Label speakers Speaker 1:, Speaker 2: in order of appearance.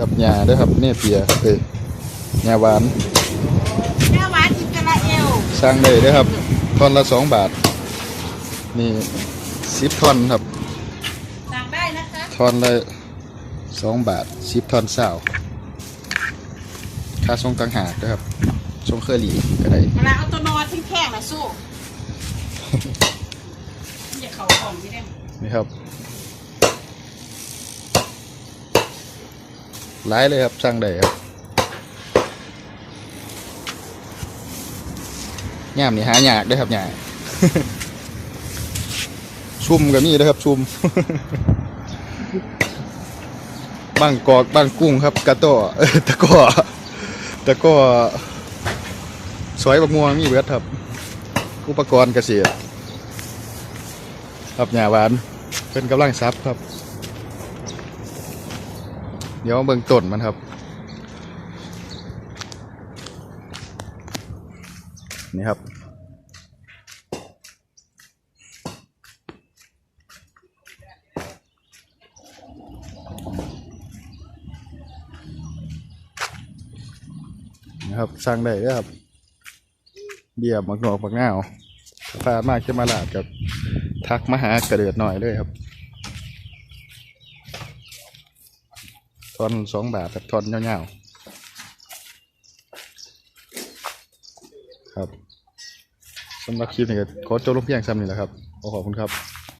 Speaker 1: ครับหญ้าเด้วยครับเนเปียเอ้ยหญ้าหวาน
Speaker 2: แม่หวานอิสราเอล
Speaker 1: สร้างได้เด้วยครับทอนละสองบาท นี่สิบทอนครับ
Speaker 2: สั่งได้นะคะ
Speaker 1: ทอนละสองบาทสิบทอนเศร้าค่าส่งกังหากนะครับส่งเคอรี่ก็ได้
Speaker 2: เวลาเอาตัวนอนที่แข้งนะสู้อย่าเขาของไม่ได้
Speaker 1: นี่ครับ หลายเลยครับสร้างได้ครับย่ามนี่หายากด้วยครับหยาชุ่มก็มีนะครับ ชุ่มบางกอกบางกุ้งครับกระต้อตะก้อตะก้อสวยบักม่วงมีเบิดครับ อุปกรณ์เกษตรครับหญ้าหวานเป็นกำลังซับครับ เดี๋ยวมาเบิ่งต้นมันครับ นี่ครับ นะครับสร้างได้ด้อครับ เบียบมักหนอกมักง่าวพามากจะมาลาดกับ ทักมาหากระเดือดหน่อยเลยครับ ทอนสองบาทแบบทอนเงาวๆครับสำหรับคลิปนี้ก็ขอจบลงเพียงซ้ำนี่แหละครับขอขอบคุณครับ